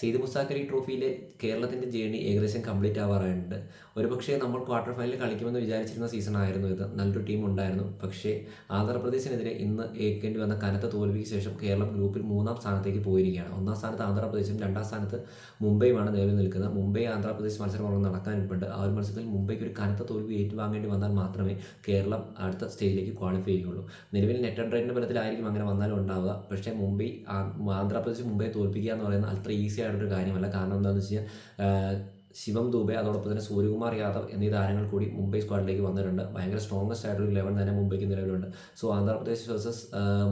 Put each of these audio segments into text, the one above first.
Syed Mushtaq Ali ട്രോഫിയിലെ കേരളത്തിന്റെ journey ഏകദേശം complete ആവാറായിട്ടുണ്ട്. ഒരുപക്ഷേ നമ്മൾ ക്വാർട്ടർ ഫൈനലിൽ കളിക്കുമെന്ന് വിചാരിച്ചിരുന്ന സീസൺ ആയിരുന്നു ഇത്. നല്ലൊരു ടീം ഉണ്ടായിരുന്നു. പക്ഷേ ആന്ധ്രാപ്രദേശിനെതിരെ ഇന്ന് ഏൽക്കേണ്ടി വന്ന കനത്ത തോൽവിക്ക് ശേഷം കേരളം ഗ്രൂപ്പിൽ മൂന്നാം സ്ഥാനത്തേക്ക് പോയിരിക്കുകയാണ്. ഒന്നാം സ്ഥാനത്ത് ആന്ധ്രാപ്രദേശും രണ്ടാം സ്ഥാനത്ത് മുംബൈയുമാണ് നിലവിൽ നിൽക്കുന്നത് മുംബൈ ആന്ധ്രാപ്രദേശ് മത്സരം അവിടെ നടക്കാനിട്ടുണ്ട്. ആ ഒരു മത്സരത്തിൽ മുംബൈക്ക് ഒരു കനത്ത തോൽവി ഏറ്റുവാങ്ങേണ്ടി വന്നാൽ മാത്രമേ കേരളം അടുത്ത സ്റ്റേജിലേക്ക് ക്വാളിഫൈ ചെയ്യുകയുള്ളൂ. നിലവിൽ നെറ്റ് റേറ്റിന്റെ ബലത്തിലായിരിക്കും അങ്ങനെ വന്നാലും ഉണ്ടാവുക. പക്ഷേ മുംബൈ ആന്ധ്രാപ്രദേശ് മുംബൈ തോൽപ്പിക്കുക എന്ന് പറയുന്നത് അത്ര ഈസി ആയിട്ടൊരു കാര്യമല്ല. കാരണം എന്താണെന്ന് വെച്ച് കഴിഞ്ഞാൽ ശിവം ദുബെ അതോടൊപ്പം തന്നെ സൂര്യകുമാർ യാദവ് എന്നീ താരങ്ങൾ കൂടി മുംബൈ സ്ക്വാഡിലേക്ക് വന്നിട്ടുണ്ട്. ഭയങ്കര സ്ട്രോങ്സ്റ്റ് ആയിട്ടൊരു ലെവൻ തന്നെ മുംബൈക്ക് നിലവിലുണ്ട്. സോ ആന്ധ്രാപ്രദേശ് വേഴ്സസ്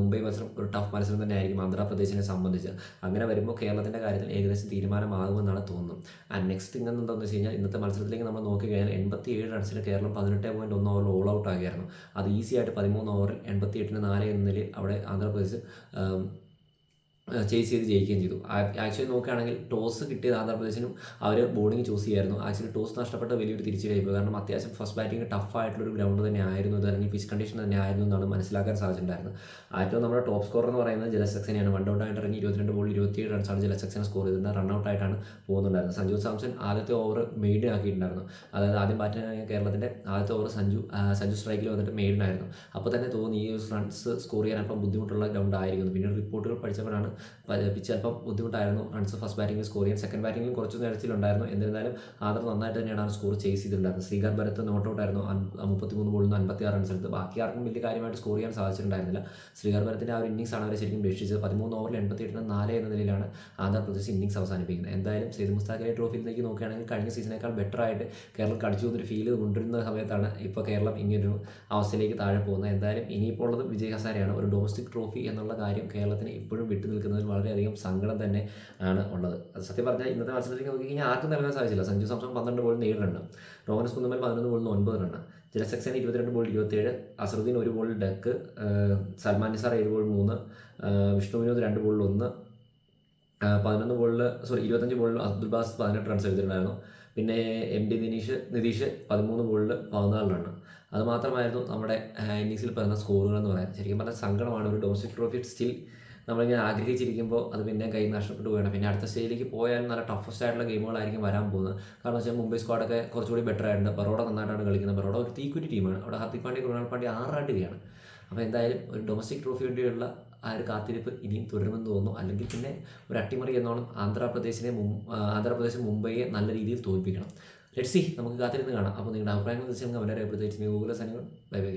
മുംബൈ മത്സരം ഒരു ടഫ് മത്സരം തന്നെ ആയിരിക്കും ആന്ധ്രാപ്രദേശിനെ സംബന്ധിച്ച്. അങ്ങനെ വരുമ്പോൾ കേരളത്തിന്റെ കാര്യത്തിൽ ഏകദേശം തീരുമാനമാകുമെന്നാണ് തോന്നുന്നത്. ആൻഡ് നെക്സ്റ്റ് തിങ് എന്താണെന്ന് വെച്ച് കഴിഞ്ഞാൽ ഇന്നത്തെ മത്സരത്തിലേക്ക് നമ്മൾ നോക്കി കഴിഞ്ഞാൽ എൺപത്തി ഏഴ് റൺസിന് കേരളം പതിനെട്ട് പോയിന്റ് ഒന്ന് ഓവറിൽ ഓൾ ഔട്ട് ആകുകയായിരുന്നു. അത് ഈസി ആയിട്ട് പതിമൂന്ന് ഓവറിൽ എൺപത്തി എട്ടിന് നാല് എന്ന നിലയിൽ അവിടെ ആന്ധ്രാപ്രദേശ് ചേസ് ചെയ്ത് ജയിക്കുകയും ചെയ്തു. ആക്ച്വലി നോക്കുകയാണെങ്കിൽ ടോസ് കിട്ടിയത് ആന്ധ്രാപ്രദേശിനും അവർ ബോളിംഗ് ചൂസ് ചെയ്യായിരുന്നു. ആക്ച്വലി ടോസ് നഷ്ടപ്പെട്ട വലിയൊരു തിരിച്ചടിയായി പോയി. കാരണം അത്യാവശ്യം ഫസ്റ്റ് ബാറ്റിംഗ് ടഫ് ആയിട്ടുള്ള ഒരു ഗ്രൗണ്ട് തന്നെ ആയിരുന്നു ഇത്. അല്ലെങ്കിൽ പിച്ച് കണ്ടീഷൻ തന്നെ ആയിരുന്നു എന്നാണ് മനസ്സിലാക്കാൻ സാധിച്ചിട്ടുണ്ടായിരുന്നു ഏറ്റവും നമ്മുടെ ടോപ്പ് സ്കോർ എന്ന് പറയുന്നത് ജലസക്സനെയാണ്. വൺ ഔട്ട് ആയിട്ട് ഇറങ്ങി ഇരുപത്തിരണ്ട് ബോളിൽ ഇരുപത്തിയേഴ് റൺസാണ് ജലസക്സനെ സ്കോർ ചെയ്തത് റൺ ഔട്ട് ആയിട്ടാണ് പോകുന്നുണ്ടായിരുന്നത്. സഞ്ജു സാംസൺ ആദ്യത്തെ ഓവർ മെയ്ഡ് ആക്കിയിട്ടുണ്ടായിരുന്നു. അതായത് ആദ്യം ബാറ്റിംഗ് കേരളത്തിന്റെ ആദ്യത്തെ ഓവർ സഞ്ജു സഞ്ജു സ്ട്രൈക്കിൽ വന്നിട്ട് മെയ്ഡിനായിരുന്നു അപ്പോൾ തന്നെ തോന്നി ഈ റൺസ് സ്കോർ ചെയ്യാൻ അപ്പം ബുദ്ധിമുട്ടുള്ള ഗ്രൗണ്ട് ആയിരിക്കുന്നു. പിന്നീട് റിപ്പോർട്ടുകൾ പഠിച്ചപ്പോഴാണ് പിച്ച് അല്പം ബുദ്ധിമുട്ടായിരുന്നു. റൺസ് ഫസ്റ്റ് ബാറ്റിംഗിൽ സ്കോർ ചെയ്യാൻ സെക്കൻഡ് ബാറ്റിംഗിലും കുറച്ച് നേരത്തിലുണ്ടായിരുന്നു. എന്നിരുന്നാലും ആദർ നന്നായിട്ട് തന്നെയാണ് സ്കോർ ചേസ് ചെയ്തിട്ടുണ്ടായിരുന്നത്. ശ്രീകാർ ഭരത്ത് നോട്ട് ഔട്ട് ആയിരുന്നു. മുപ്പത്തിമൂന്ന് ബോളിൽ നിന്ന് അൻപത്തി ആറ് റൺസ് എടുത്ത്. ബാക്കി ആർക്കും വലിയ കാര്യമായിട്ട് സ്കോർ ചെയ്യാൻ സാധിച്ചിട്ടുണ്ടായിരുന്നില്ല. ശ്രീകാർ ഭരത്തിന്റെ ആ ഒരു ഇന്നിംഗ്സ് ആണ് അവരെ ശരിക്കും രക്ഷിച്ചത് പതിമൂന്ന് ഓവറിൽ എൺപത്തി എട്ടിന് നാല് എന്ന നിലയിലാണ് ആന്ധ്രാപ്രദേശ് ഇന്നിംഗ്സ് അവസാനിപ്പിക്കുന്നത്. എന്തായാലും സെയ്ദ് മുസ്താഖലി ട്രോഫിയിലേക്ക് നോക്കുകയാണെങ്കിൽ കഴിഞ്ഞ സീസണേക്കാൾ ബെറ്റർ ആയിട്ട് കേരളം കളിച്ചു എന്നൊരു ഫീൽ കൊണ്ടിരുന്ന സമയത്താണ് ഇപ്പോൾ കേരളം ഇങ്ങനൊരു അവസ്ഥയിലേക്ക് താഴെ പോകുന്നത്. എന്തായാലും ഇനിയിപ്പോൾ ഉള്ളത് വിജയ് ഹസാരയാണ്. ഒരു ഡൊമസ്റ്റിക് ട്രോഫി എന്നുള്ള കാര്യം കേരളത്തിന് ഇപ്പോഴും വിട്ടു നിൽക്കുന്നതിൽ വളരെയധികം സങ്കടം തന്നെ ആണ് ഉള്ളത്. സത്യം പറഞ്ഞാൽ ഇന്നത്തെ മത്സരത്തിലേക്ക് നോക്കിക്കഴിഞ്ഞാൽ ആർക്കും നൽകാൻ സാധിച്ചില്ല. സഞ്ജു സാംസൺ പന്ത്രണ്ട് ബോളിൽ ഏഴ് റണ്ണ് റോഹൻസ് കുന്നമ്മൽ പതിനൊന്ന് ബോളിൽ ഒൻപത് റണ്ണ് ജലസക്സേന ഇരുപത്തിരണ്ട് ബോൾ ഇരുപത്തേഴ് അസറുദ്ദീൻ ഒരു ബോളിൽ ഡക്ക് സൽമാൻ നിസാർ ഏഴ് ബോൾ മൂന്ന് വിഷ്ണു വിനോദ് രണ്ട് ബോളിൽ ഒന്ന് പതിനൊന്ന് ബോളിൽ സോറി ഇരുപത്തഞ്ച് ബോളിൽ അബ്ദുൽ ബാസ് പതിനെട്ട് റൺസ് എടുത്തിട്ടുണ്ടായിരുന്നു. പിന്നെ എം ഡി ദിനീഷ് നിതീഷ് പതിമൂന്ന് ബോളിൽ പതിനാല് റണ്ണ് അത് നമ്മുടെ ഇന്നിങ്സിൽ പറയുന്ന സ്കോറുകൾ എന്ന് പറയാൻ ശരിക്കും പറഞ്ഞാൽ സങ്കടമാണ്. ഒരു ഡൊമസ്റ്റിക് ട്രോഫി സ്റ്റിൽ നമ്മളിങ്ങനെ ആഗ്രഹിച്ചിരിക്കുമ്പോൾ അത് പിന്നെ കൈ നഷ്ടപ്പെട്ടു പോകണം പിന്നെ അടുത്ത സ്റ്റേജിലേക്ക് പോയാലും നല്ല ടഫസ്റ്റ് ആയിട്ടുള്ള ഗെയിമുകളായിരിക്കും വരാൻ പോകുന്നത്. കാരണം വെച്ചാൽ മുംബൈ സ്ക്വാഡൊക്കെ കുറച്ചുകൂടി ബെറ്റർ ആയിട്ടുണ്ട്. ബറോഡ നന്നായിട്ടാണ് കളിക്കുന്നത്. ബറോഡ ഒരു തീക്കുറ്റി ടീമാണ് അവിടെ ഹർദിക് പാണ്ഡ്യ കൃണാൽ പാണ്ഡ്യ ആറാടുകയാണ് അപ്പോൾ എന്തായാലും ഒരു ഡൊമസ്റ്റിക് ട്രോഫി വേണ്ടിയുള്ള ആ ഒരു കാത്തിരിപ്പ് ഇനിയും തുടരുമെന്ന് തോന്നുന്നു. അല്ലെങ്കിൽ പിന്നെ ഒരു അട്ടിമറി എന്നോണം ആന്ധ്രാപ്രദേശിനെ ആന്ധ്രാപ്രദേശ് മുംബൈയെ നല്ല രീതിയിൽ തോൽപ്പിക്കണം. ലെറ്റ് സി നമുക്ക് കാത്തിരുന്ന് കാണാം. അപ്പോൾ നിങ്ങളുടെ അഭിപ്രായങ്ങൾ തീർച്ചയായും കമന്റ് പ്രത്യേകിച്ച് ഗൂഗിൾ സാധനങ്ങൾ ബൈ ബൈ